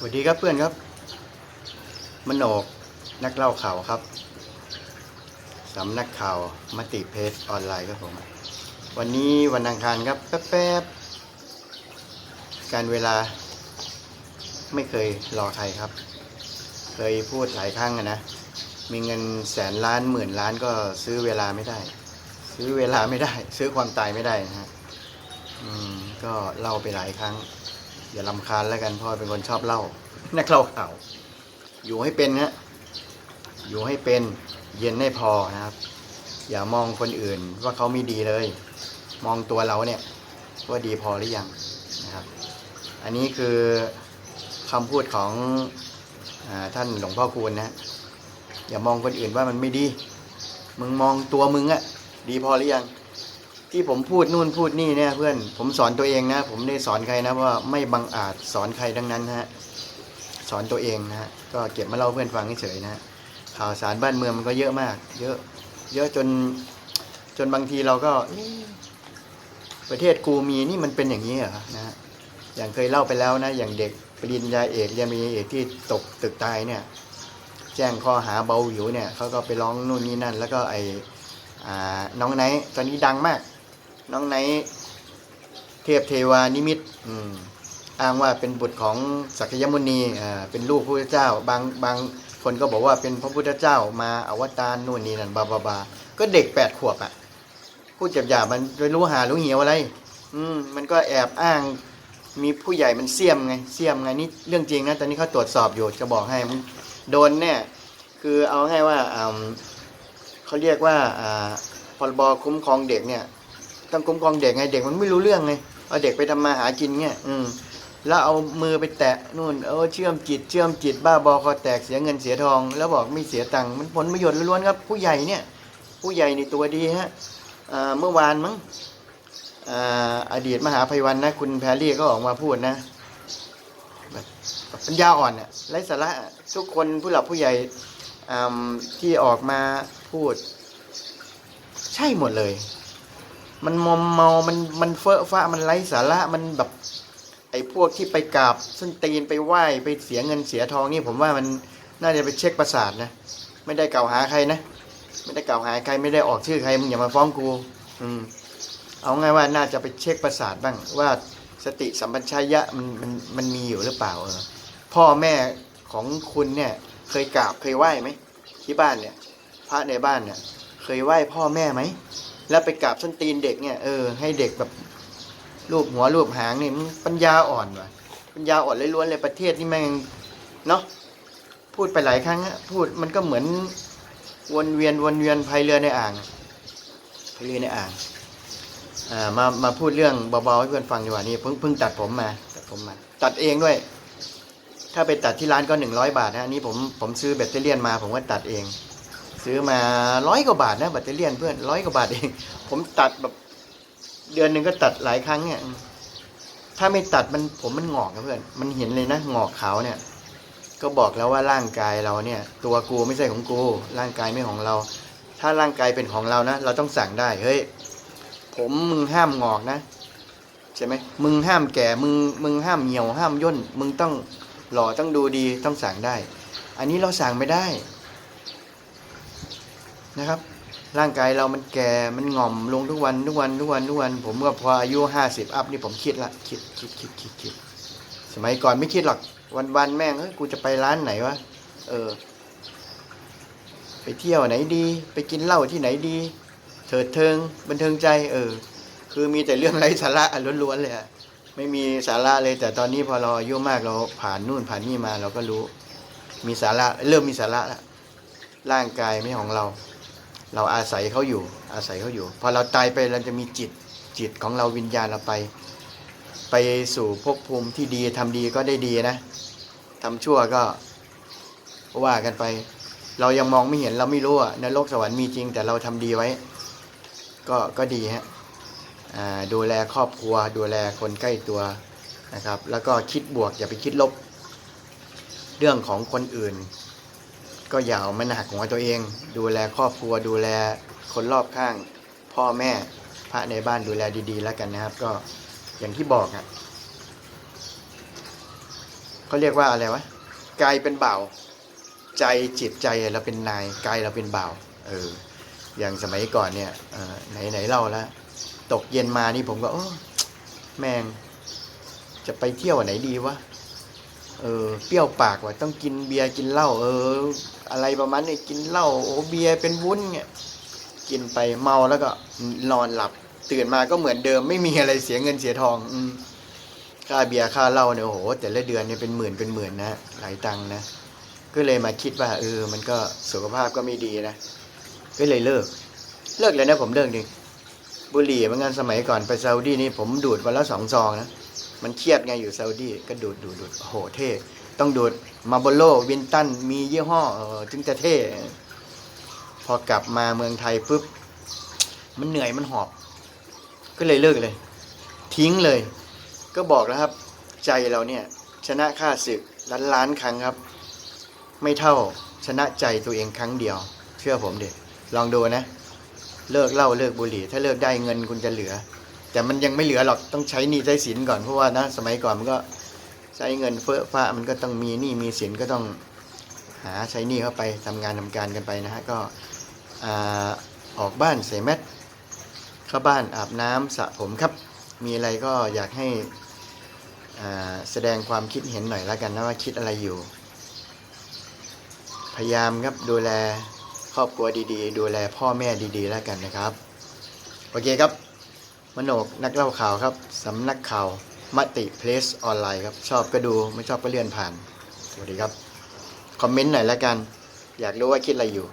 สวัสดีครับเพื่อนครับ มโนกนักเล่าข่าวครับสำนักข่าวมติเพจออนไลน์ครับผม วันนี้วันอังคารครับแป๊บๆการเวลาไม่เคยรอใครครับ เคยพูดหลายครั้งนะ มีเงินแสนล้านหมื่นล้านก็ซื้อเวลาไม่ได้ ซื้อเวลาไม่ได้ ซื้อความตายไม่ได้นะฮะอืมก็เล่าไปหลายครั้ง อย่าลำคาญแล้วกันพราะเป็นคนชอบเล่านักเล่าข่าวอยู่ให้เป็นฮะอยู่ให้เป็นเย็นให้พอนะครับ อย่ามองคนอื่นว่าเขาม่ดีเลย มองตัวเราเนี่ยว่าดีพอหรือยังนะครับ อันนี้คือคำพูดของอท่านหลวงพ่อคูณนะอย่ามองคนอื่นว่ามันไม่ดี มึงมองตัวมึงอะดีพอหรือยัง ที่ผมพูดนู่นพูดนี่เนี่ยเพื่อนผมสอนตัวเองนะ ผมไม่ได้สอนใครนะว่าไม่บังอาจสอนใครทั้งนั้นนะฮะสอนตัวเองนะฮะก็เก็บมาเล่าเพื่อนฟังเฉยๆนะข่าวสารบ้านเมืองมันก็เยอะมาก เยอะ เยอะจนจนบางทีเราก็ประเทศกูมีนี่มันเป็นอย่างนี้เหรอนะฮะอย่างเคยเล่าไปแล้วนะ อย่างเด็กปริญญาเอกเรียนปริญญาเอกที่ตกตึกตายเนี่ย แจ้งข้อหาเบาหิวเนี่ยเขาก็ไปร้องนู่นนี่นั่น แล้วก็ไอ,อน้องไนท์ตอนนี้ดังมาก น้องไนท์เทพเทวานิมิตอืมอ้างว่าเป็นบุตรของสักยมุนีอ่าเป็นลูกพระพุทธเจ้า บางบางคนก็บอกว่าเป็นพระพุทธเจ้ามาอวตารนู่นนี่นั่นบาบาบาก็เด็กแปดขวบอะพูดหยาบๆมันไปรู้หารู้เหี่ยวอะไร อืมมันก็แอบอ้างมีผู้ใหญ่มันเสี่ยมไงเสี่ยมไงนี่เรื่องจริงนะตอนนี้เขาตรวจสอบอยู่จะบอกให้มันโดนเนี่ยคือเอาให้ว่าเขาเรียกว่าพรบคุ้มครองเด็กเนี่ย ต้องคุ้มครองเด็กไงเด็กมันไม่รู้เรื่องไงเอาเด็กไปทำมาหากินเงี้ยอืมแล้วเอามือไปแตะนู่นเออเชื่อมจิตเชื่อมจิตบ้าบอคอแตกเสียเงินเสียทอง แล้วบอกไม่เสียตังค์มันผลประโยชน์ล้วนๆครับ ผู้ใหญ่เนี่ย ผู้ใหญ่ในตัวดีฮะเมื่อวานมั้งอดีตมหาภัยวันนะ คุณแพรรี่ก็ออกมาพูดนะปัญญาอ่อนเนี่ยไร้สาระทุกคนผู้หลักผู้ใหญ่ที่ออกมาพูด ใช่หมดเลย มันมอมเมา มันมันเฟอะฟ้ามันไร้สาระมันแบบ ไอ้พวกที่ไปกราบส้นตีนไปไหว้ไปเสียเงินเสียทองนี่ผมว่ามันน่าจะไปเช็คประสาทนะ ไม่ได้กล่าวหาใครนะ ไม่ได้กล่าวหาใครไม่ได้ออกชื่อใครมึงอย่ามาฟ้องกู อืม เอาไงว่าน่าจะไปเช็คประสาทบ้าง ว่าสติสัมปชัญญะมันมันมันมีอยู่หรือเปล่าเออพ่อแม่ของคุณเนี่ย เคยกราบเคยไหว้ไหมที่บ้านเนี่ย พระในบ้านเนี่ย เคยไหว้พ่อแม่ไหม แล้วไปกราบส้นตีนเด็กเนี่ยเออให้เด็กแบบรูปหัวรูปหางนี่ปัญญาอ่อนว่ะปัญญาอ่อนล้วนๆเลยประเทศนี่แม่งเนาะพูดไปหลายครั้งอะพูดมันก็เหมือนวนเวียนวนเวียนพายเรือในอ่างพายเรือในอ่างอ่ามามาพูดเรื่องเบาๆให้เพื่อนฟังดีกว่านี่เพิ่งเพิ่งตัดผมมาตัดผมมา ตัดเองด้วย ถ้าไปตัดที่ร้านก็หนึ่งร้อยบาทนะอันนี้ผมผมซื้อแบตเตอรี่ยนมา ผมก็ตัดเอง ซื้อมาร้อยกว่าบาทนะแบตเตอรี่เพื่อนร้อยกว่าบาทเอง ผมตัดแบบเดือนหนึ่งก็ตัดหลายครั้งเนี่ยถ้าไม่ตัดมันผมมันหงอกนะเพื่อน มันเห็นเลยนะหงอกขาวเนี่ย ก็บอกแล้วว่าร่างกายเราเนี่ย ตัวกูไม่ใช่ของกู ร่างกายไม่ของเรา ถ้าร่างกายเป็นของเรานะ เราต้องสั่งได้เฮ้ยผมมึงห้ามงอกนะใช่ไหมมึงห้ามแก่มึงมึงห้ามเหี่ยวห้ามย่น มึงต้องหล่อต้องดูดีต้องสั่งได้ อันนี้เราสั่งไม่ได้ นะครับ ร่างกายเรามันแก่มันง่อมลงทุกวันทุกวันทุกวันทุกวัน ผมก็พออายุห้าสิบอัพนี่ผมคิดละคิดคิดคิดคิดคิดสมัยก่อนไม่คิดหรอกวันวันแม่งเฮ้ยกูจะไปร้านไหนวะเออ ไปเที่ยวไหนดี ไปกินเหล้าที่ไหนดี เถิดเทิงบันเทิงใจ เออ คือมีแต่เรื่องไร้สาระล้วนๆเลยอะไม่มีสาระเลยแต่ตอนนี้พอเราอายุมากเราผ่านนู่นผ่านนี่มาเราก็รู้ มีสาระเริ่มมีสาระแล้วร่างกายไม่ของเรา เราอาศัยเขาอยู่ อาศัยเขาอยู่ พอเราตายไปเราจะมีจิตจิตของเราวิญญาณเราไป ไปสู่ภพภูมิที่ดีทำดีก็ได้ดีนะทำชั่วก็ว่ากันไป เรายังมองไม่เห็นเราไม่รู้อะนรกสวรรค์มีจริง แต่เราทำดีไว้ ก็ก็ดีฮะดูแลครอบครัว ดูแลคนใกล้ตัวนะครับ แล้วก็คิดบวกอย่าไปคิดลบ เรื่องของคนอื่น ก็อย่าเอามันหนักของตัวเอง ดูแลครอบครัวดูแลคนรอบข้าง พ่อแม่พระในบ้านดูแลดี ๆ แล้วกันนะครับ ก็อย่างที่บอกอะเขาเรียกว่าอะไรวะกายเป็นเบาใจจิตใจเราเป็นนายกายเราเป็นเบาเออ อย่างสมัยก่อนเนี่ยไหนไหนเล่าแล้วตกเย็นมานี่ผมก็โอ้แมงจะไปเที่ยวไหนดีวะ เออเปรี้ยวปากว่ะต้องกินเบียร์กินเหล้าเออ อะไรประมาณนี้กินเหล้าโอ้เบียร์เป็นวุ้นเนี่ยกินไปเมาแล้วก็นอนหลับ ตื่นมาก็เหมือนเดิมไม่มีอะไรเสียเงินเสียทอง อืค่าเบียร์ค่าเหล้าเนี่ยโอ้โหแต่ละเดือนเนี่ยเป็นหมื่นเป็นหมื่นนะหลายตังค์นะก็เลยมาคิดว่าเออ มันก็สุขภาพก็ไม่ดีนะก็เลยเลิก เลิกเลยนะผมเลิกจริงบุหรี่เหมือนกันสมัยก่อนไปซาอุดีนี่ผมดูดวันละสองซองนะ มันเครียดไงอยู่ซาอุดีก็ดูดดูดดูดโหเท่ต้องดูดมาโบโลวินตันมียี่ห้อจึงจะเท่ พอกลับมาเมืองไทยปุ๊บ มันเหนื่อยมันหอบ ก็เลยเลิกเลย ทิ้งเลย ก็บอกแล้วครับ ใจเราเนี่ย ชนะค่าศึกล้านล้านครั้งครับ ไม่เท่าชนะใจตัวเองครั้งเดียว เชื่อผมเด็ลองดูนะ เลิกเหล้าเลิกบุหรี่ ถ้าเลิกได้เงินคุณจะเหลือ แต่มันยังไม่เหลือหรอกต้องใช้หนี้ใช้สินก่อนเพราะว่านะสมัยก่อนมันก็ใช้เงินเฟ้อฟ้ามันก็ต้องมีหนี้มีสินก็ต้องหาใช้หนี้เข้าไปทำงานทำการกันไปนะฮะก็ออกบ้านใส่แมสเข้าบ้านอาบน้ำสระผมครับ มีอะไรก็อยากให้อ่าแสดงความคิดเห็นหน่อยแล้วกันนะว่าคิดอะไรอยู่ พยายามครับดูแลครอบครัวดีๆ ดูแลพ่อแม่ดีๆ แล้วกันนะครับ โอเคครับ มโนกนักเล่าข่าวครับสำนักข่าวมติเพลสออนไลน์ครับ ชอบก็ดูไม่ชอบก็เลื่อนผ่าน สวัสดีครับ คอมเมนต์หน่อยแล้วกัน อยากรู้ว่าคิดอะไรอยู่